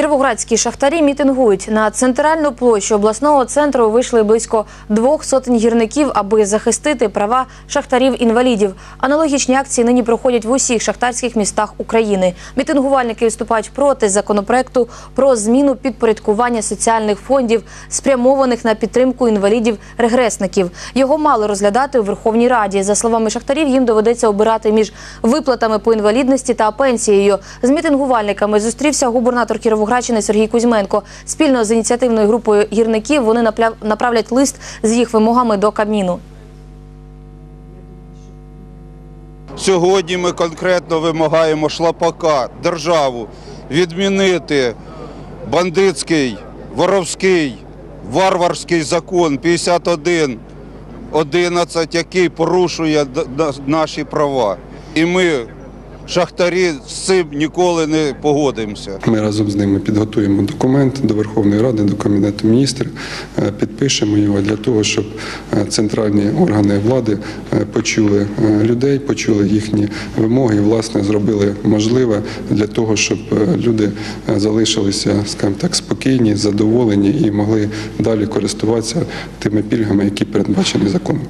Кіровоградські шахтарі мітингують на центральну площу обласного центру. Вийшли близько двох сотень гірників, аби захистити права шахтарів-інвалідів. Аналогічні акції нині проходять в усіх шахтарських містах України. Мітингувальники виступають проти законопроекту про зміну підпорядкування соціальних фондів, спрямованих на підтримку інвалідів-регресників. Його мали розглядати у Верховній Раді. За словами шахтарів, їм доведеться обирати між виплатами по інвалідності та пенсією. З мітингувальниками зустрівся губернатор Кіровоградщини Сергій Кузьменко. Спільно з ініціативною групою гірників вони направлять лист з їх вимогами до Кабміну. Сьогодні ми конкретно вимагаємо шлапака, державу відмінити бандитський, воровський, варварський закон 51 який порушує наші права. І ми, шахтарі, з цим ніколи не погодимося. Ми разом з ними підготуємо документ до Верховної Ради, до Кабінету міністрів, е, підпишемо його для того, щоб е, центральні органи влади е, почули людей, почули їхні вимоги і власне зробили можливе для того, щоб люди залишилися, скажімо так, спокійні, задоволені і могли далі користуватися тими пільгами, які передбачені законом.